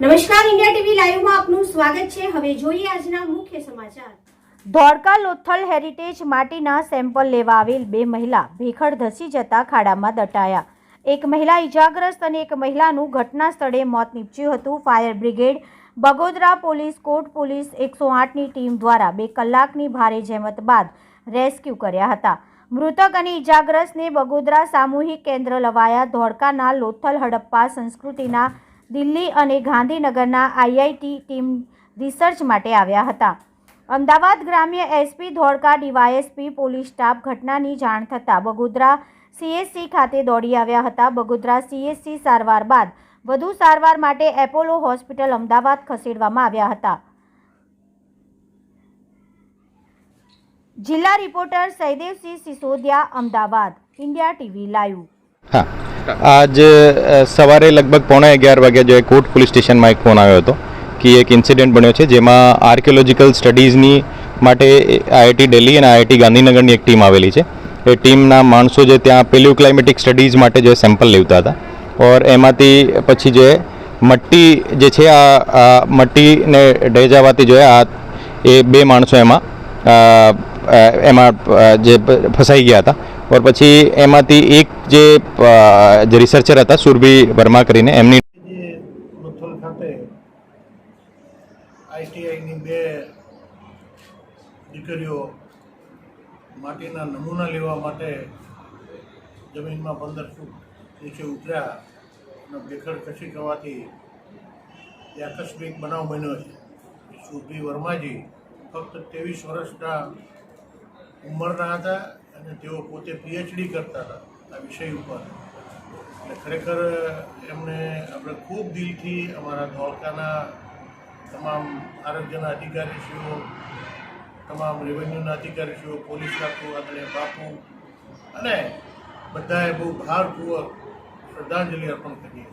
નમસ્કાર, India TV લાઈવમાં આપનું સ્વાગત છે. હવે જોઈએ આજના મુખ્ય સમાચાર. ધોળકા લોથલ હેરિટેજ માટીના સેમ્પલ લેવા આવેલ બે મહિલા ભેખડ ધસી જતા ખાડામાં દટાયા. એક મહિલા ઈજાગ્રસ્ત અને એક મહિલાનું ઘટના સ્થળે મોત નીપજ્યું હતું. ફાયર બ્રિગેડ બગોદરા પોલીસ, કોટ પોલીસ એકસો આઠની ટીમ દ્વારા બે કલાકની ભારે જહેમત બાદ રેસ્ક્યુ કર્યા હતા. મૃતક અને ઈજાગ્રસ્તને બગોદરા સામૂહિક કેન્દ્ર લવાયા. ધોળકાના લોથલ હડપ્પા સંસ્કૃતિના દિલ્હી અને ગાંધીનગરના આઈઆઈટી ટીમ રિસર્ચ માટે આવ્યા હતા. અમદાવાદ ગ્રામ્ય SP Dholka DYSP police staff ઘટનાની જાણ થતાં બગોદરા સીએસસી ખાતે દોડી આવ્યા હતા. બગોદરા સીએસસી સારવાર બાદ વધુ સારવાર માટે એપોલો હોસ્પિટલ અમદાવાદ ખસેડવામાં આવ્યા હતા. જિલ્લા reporter Saidevsinh Sisodiya, Ahmedabad, India TV live. હા આજ સવારે લગભગ પોણા અગિયાર વાગ્યા જો કોટ પોલીસ સ્ટેશનમાં એક ફોન આવ્યો હતો કે એક ઇન્સિડન્ટ બન્યો છે જેમાં આર્કિયોલોજીકલ સ્ટડીઝની માટે આઈઆઈટી દિલ્હી અને આઈઆઈટી ગાંધીનગરની એક ટીમ આવેલી છે. એ ટીમના માણસો જે ત્યાં પેલ્યુ ક્લાઇમેટિક સ્ટડીઝ માટે જે સેમ્પલ લેવતા હતા ઓર એમાંથી પછી જે મટ્ટી જે છે આ મટ્ટીને ડેજાવાથી જો આ એ બે માણસો એમાં એમાં જે ફસાઈ ગયા હતા. ઓર પછી એમાંથી એક જે રિસર્ચર હતા સુરભી વર્મા કરીને એમની આઈટીઆઈની બે દીકરીઓ માટીના નમૂના લેવા માટે જમીનમાં પંદર ફૂટ નીચે ઉતર્યા અને બેખડ ખસી જવાથી એ આકસ્મિક બનાવ બન્યો છે. સુરભી વર્માજી ફક્ત ત્રેવીસ વર્ષના ઉંમરના હતા. અને તેઓ પોતે પીએચડી કરતા હતા આ વિષય ઉપર. એટલે ખરેખર એમને આપણે ખૂબ દિલથી અમારા ધોળકાના તમામ આરોગ્યના અધિકારીશ્રીઓ, તમામ રેવન્યુના અધિકારીશ્રીઓ, પોલીસ ખાતું આદરણીય બાપુ અને બધાએ બહુ ભારપૂર્વક શ્રદ્ધાંજલિ અર્પણ કરીએ.